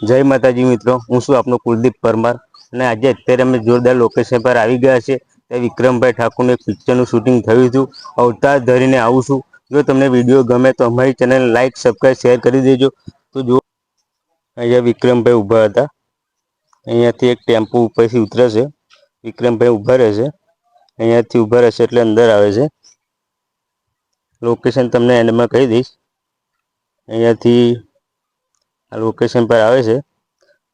જય માતાજી મિત્રો, હું છું આપનો કુલદીપ પરમાર અને આજે અત્યારે અમે જોરદાર લોકેશન પર આવી ગયા છે તે વિક્રમભાઈ ઠાકુરનું એક પિક્ચરનું શૂટિંગ થયું હતું. અવતાર ધરીને આવું છું. જો તમને વીડિયો ગમે તો અમારી ચેનલ લાઇક સબસ્ક્રાઈબ શેર કરી દેજો. તો જો અહીંયા વિક્રમભાઈ ઊભા હતા. અહીંયાથી એક ટેમ્પો ઉપરથી ઉતરે છે. વિક્રમભાઈ ઊભા રહેશે અહીંયાથી ઊભા રહેશે એટલે અંદર આવે છે. લોકેશન તમને એન્ડમાં કહી દઈશ. અહીંયાથી આ લોકેશન પર આવે છે.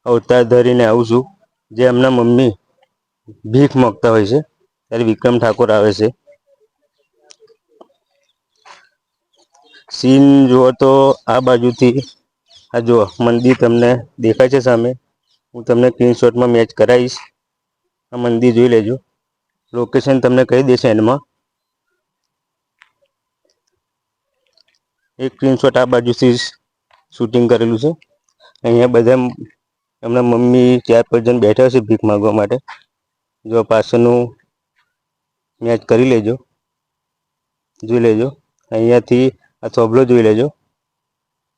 અવતાર ધરીને આવું છું. જે એમના મમ્મી ભીખ માગતા હોય છે. ત્યારે વિક્રમ ઠાકોર આવે છે. સીન જુઓ તો આ બાજુથી, આ જુઓ, મંદિર તમને દેખાય છે સામે. હું તમને સ્ક્રીનશોટમાં મેચ કરાવીશ. આ મંદિર જોઈ લેજો. લોકેશન તમને કહી દેશે એન્ડમાં એક સ્ક્રીનશોટ આ બાજુથી શૂટિંગ કરેલું છે. અહીંયા બધા એમના મમ્મી ચાર પાંચ જણ બેઠા છે ભીખ માગવા માટે. જો પાછળનું મેચ કરી લેજો. જોઈ લેજો. અહીંયાથી આ થોભલો જોઈ લેજો.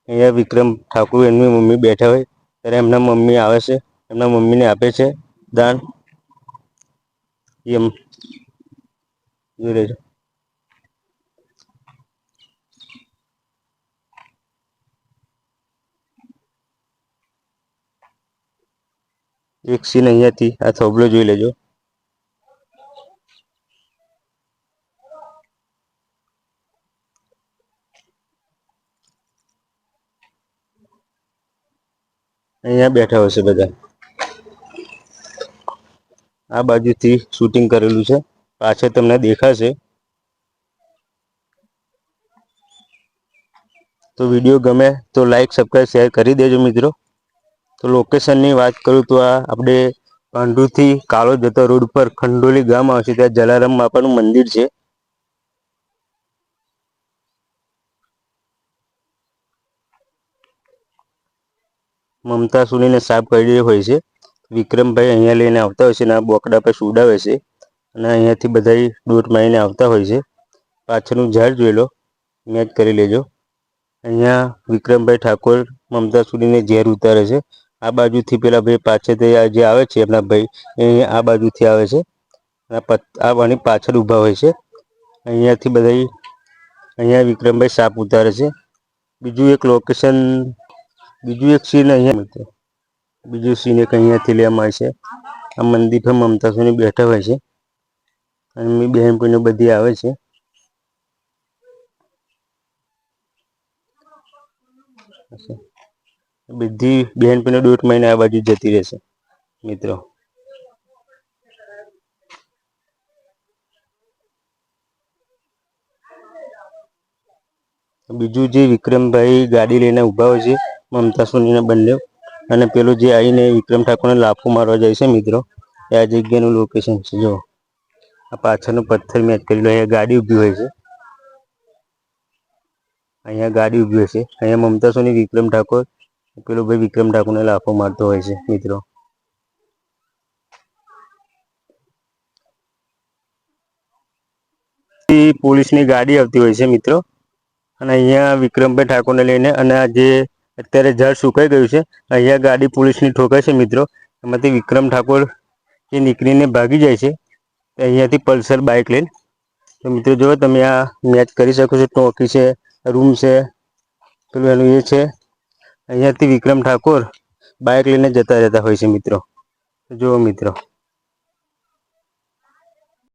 અહીંયા વિક્રમ ઠાકુર એમની મમ્મી બેઠા હોય, ત્યારે એમના મમ્મી આવે છે. એમના મમ્મીને આપે છે દાન. એમ. જોઈ લેજો. એક સીન અહીંયાથી આ થોબલો જોઈ લેજો. અહીંયા બેઠા હશે બધા. આ બાજુથી શૂટિંગ કરેલું છે. પાછળ તમને દેખાશે. તો વીડિયો ગમે તો લાઈક સબસ્ક્રાઈબ શેર કરી દેજો મિત્રો. તો લોકેશનની વાત કરું તો આ આપણે પાંડુથી કાળો જતો રોડ પર ખંડોલી ગામ આવશે, ત્યાં જલારામ બાપાનું મંદિર છે. મમતા સુનીને સાફ કરી હોય છે. વિક્રમભાઈ અહીંયા લઈને આવતા હોય છે અને આ બોકડા પર સુડાવે છે અને અહીંયાથી બધા દોટ મારીને આવતા હોય છે. પાછળનું ઝાડ જોઈ લો, મેચ કરી લેજો. અહીંયા વિક્રમભાઈ ઠાકોર, મમતા સુનીને ઝેર ઉતારે છે. આ બાજુથી પેલા ભાઈ પાછળથી જે આવે છે, એમના ભાઈ, એ આ બાજુથી આવે છે. આ આની પાછળ ઊભા હોય છે. અહીંયાથી બધા અહીંયા વિક્રમભાઈ સાપ ઉતારે છે. બીજું એક લોકેશન બીજું એક સીન અહીંયા બીજું સીન એક અહીંયાથી લેવામાં આવે છે. આ મંદિર પર મમતા સુની બેઠા હોય છે. અને બહેનપણીઓ બધી આવે છે. બધી બહેનપણીઓ દોઢ મહિના આ બાજુ જતી રહેશે, મિત્રો. બીજું જે વિક્રમભાઈ ગાડી લઈને ઊભા હોય છે, મમતા સોનીના બંને. અને પેલું જે આવીને વિક્રમ ઠાકોરને લાફો મારવા જાય છે, મિત્રો, એ આ જગ્યાનું લોકેશન છે. જો, આ પાછળનો પથ્થર મેચ કરેલો અહીંયા ગાડી ઊભી હોય છે. અહીંયા ગાડી ઊભી છે. અહીંયા મમતા સોની, વિક્રમ ઠાકોર પેલો ભાઈ વિક્રમ ઠાકોરને લાફો મારતો હોય છે, મિત્રો. પોલીસની ગાડી આવતી હોય છે, મિત્રો. અને અહીંયા વિક્રમભાઈ ઠાકોરને લઈને અને જે અત્યારે ઝાડ સુકાઈ ગયું છે, અહીંયા ગાડી પોલીસની ઠોકાય છે, મિત્રો. એમાંથી વિક્રમ ઠાકોર એ નીકળીને ભાગી જાય છે. અહીંયાથી પલ્સર બાઇક લઈને. તો મિત્રો, જો તમે આ મેચ કરી શકો છો, ટોકી છે, રૂમ છે, પેલું એનું એ છે. અહીંયાથી વિક્રમ ઠાકોર બાઇક લઈને જતા રહેતા હોય છે મિત્રો. જુઓ મિત્રો.